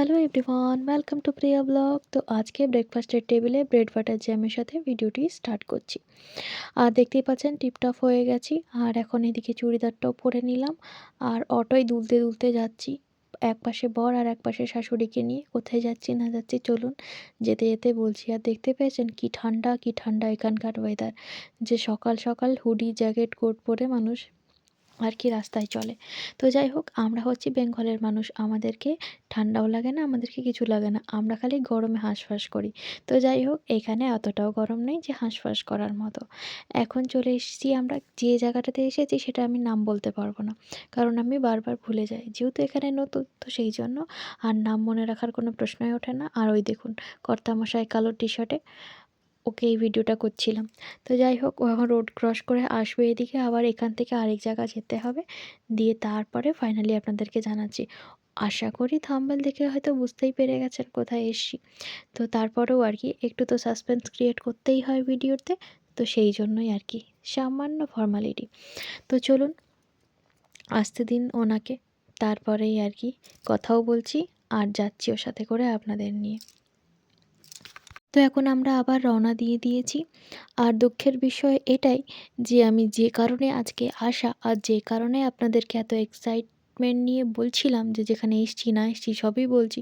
Hello everyone welcome to Priya blog তো আজকে ব্রেকফাস্টের টেবিলে ব্রেড বাটার জ্যামের সাথে ভিডিওটি স্টার্ট করছি। আর দেখতেই পাচ্ছেন টিপটপ হয়ে গেছি। আর এখন এদিকে চুড়িদারটাও পরে নিলাম। আর অটোয় দুলতে দুলতে যাচ্ছি। এক পাশে বর আর এক পাশে শাশুড়িকে নিয়ে। কোথায় যাচ্ছি না যাচ্ছি চলুন, যেতে যেতে বলছি। আর দেখতে পেয়েছেন কি ঠান্ডা কি ঠান্ডা এখানকার ওয়েদার যে সকাল সকাল হুডি জ্যাকেট কোট পরে মানুষ আর কি রাস্তায় চলে। তো যাই হোক, আমরা হচ্ছি বেঙ্গলের মানুষ। আমাদেরকে ঠান্ডাও লাগে না, আমাদেরকে কিছু লাগে না। আমরা খালি গরমে হাঁসফাঁস করি। তো যাই হোক, এখানে অতটাও গরম নেই যে হাঁসফাঁস করার মতো। এখন চলে এসেছি আমরা যে জায়গাটাতে এসেছি সেটা আমি নাম বলতে পারব না। কারণ আমি বারবার ভুলে যাই। যেহেতু এখানে নতুন, তো সেই জন্য আর নাম মনে রাখার কোনো প্রশ্নই ওঠে না। আর ওই দেখুন, কর্তামশাই কালো টি শার্টে ওকে এই ভিডিওটা করছিলাম। তো যাই হোক, ও এখন রোড ক্রস করে আসবে এদিকে, আবার এখান থেকে আরেক জায়গা যেতে হবে। দিয়ে তারপরে ফাইনালি আপনাদেরকে জানাচ্ছি। আশা করি থাম্বেল দেখে হয়তো বুঝতেই পেরে গেছেন কোথায় এসছি। তো তারপরেও আর কি, একটু তো সাসপেন্স ক্রিয়েট করতেই হয় ভিডিওতে। তো সেই জন্যই আর কি, সামান্য ফর্মালিটি তো চলুন, আসতে দিন ওনাকে। তারপরেই আর কি, কথাও বলছি, আর যাচ্ছি ওর সাথে করে আপনাদের নিয়ে। তো এখন আমরা আবার রওনা দিয়ে দিয়েছি। আর দুঃখের বিষয় এটাই যে আমি যে কারণে আজকে আসা আর যে কারণে আপনাদেরকে এত এক্সাইটমেন্ট নিয়ে বলছিলাম যে যেখানে এসছি, না এসছি, সবই বলছি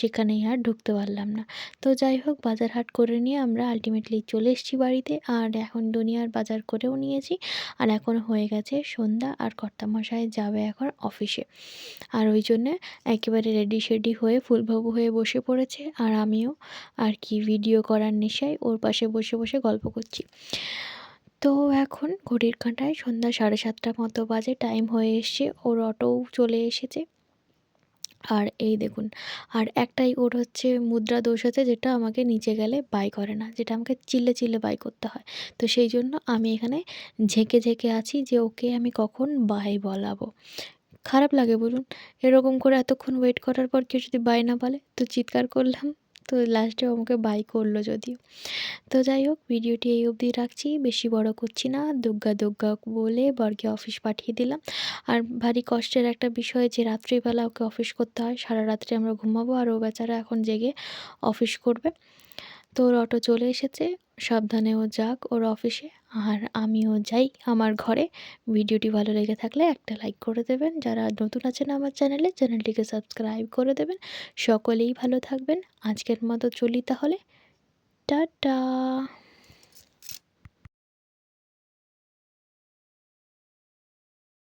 সেখানেই আর ঢুকতে পারলাম না। তো যাই হোক বাজার হাট করে নিয়ে আমরা আলটিমেটলি চলে এসেছি বাড়িতে আর এখন দুনিয়ার বাজার করেও নিয়েছি আর এখন হয়ে গেছে সন্ধ্যা আর কর্তামশাই যাবে এখন অফিসে আর ওই জন্যে একেবারে রেডি শেডি হয়ে ফুলবাবু হয়ে বসে পড়েছে আর আমিও। আর কি ভিডিও করার নেশায় ওর পাশে বসে বসে গল্প করছি। তো এখন ঘড়ির কাঁটায় সন্ধ্যা সাড়ে সাতটা মতো বাজে টাইম হয়ে এসছে, ওর অটোও চলে এসেছে। আর এই দেখুন, আর একটাই ওর হচ্ছে মুদ্রা দোষ আছে, যেটা আমাকে নিচে গেলে বাই করে না, যেটা আমাকে চিল্লে চিল্লে বাই করতে হয়। তো সেই জন্য আমি এখানে ঝেঁকে ঝেঁকে আছি যে ওকে আমি কখন বাই বলাবো। খারাপ লাগে, বলুন। এরকম করে এতক্ষণ ওয়েট করার পর কেউ যদি বাই না বলে, তো চিৎকার করলাম। তো লাস্টে আমাকে বাই করল যদিও। তো যাই হোক, ভিডিওটি এই অবধি রাখছি। বেশি বড় করছি না, দুগ্গা দুগ্গা বলে বরকে অফিস পাঠিয়ে দিলাম। আর ভারী কষ্টের একটা বিষয় যে, রাত্রিবেলা ওকে অফিস করতে হয়, সারা রাত্রে আমরা ঘুমাবো আর ও বেচারা এখন জেগে অফিস করবে। তো ওর অটো চলে এসেছে, সাবধানে ও যাক ওর অফিসে। আর আমিও যাই আমার ঘরে। ভিডিওটি ভালো লেগে থাকলে একটা লাইক করে দেবেন। যারা নতুন আছেন আমার চ্যানেলে, চ্যানেলটিকে সাবস্ক্রাইব করে দেবেন। সকলেই ভালো থাকবেন। আজকের মতো চলি তাহলে। টাটা!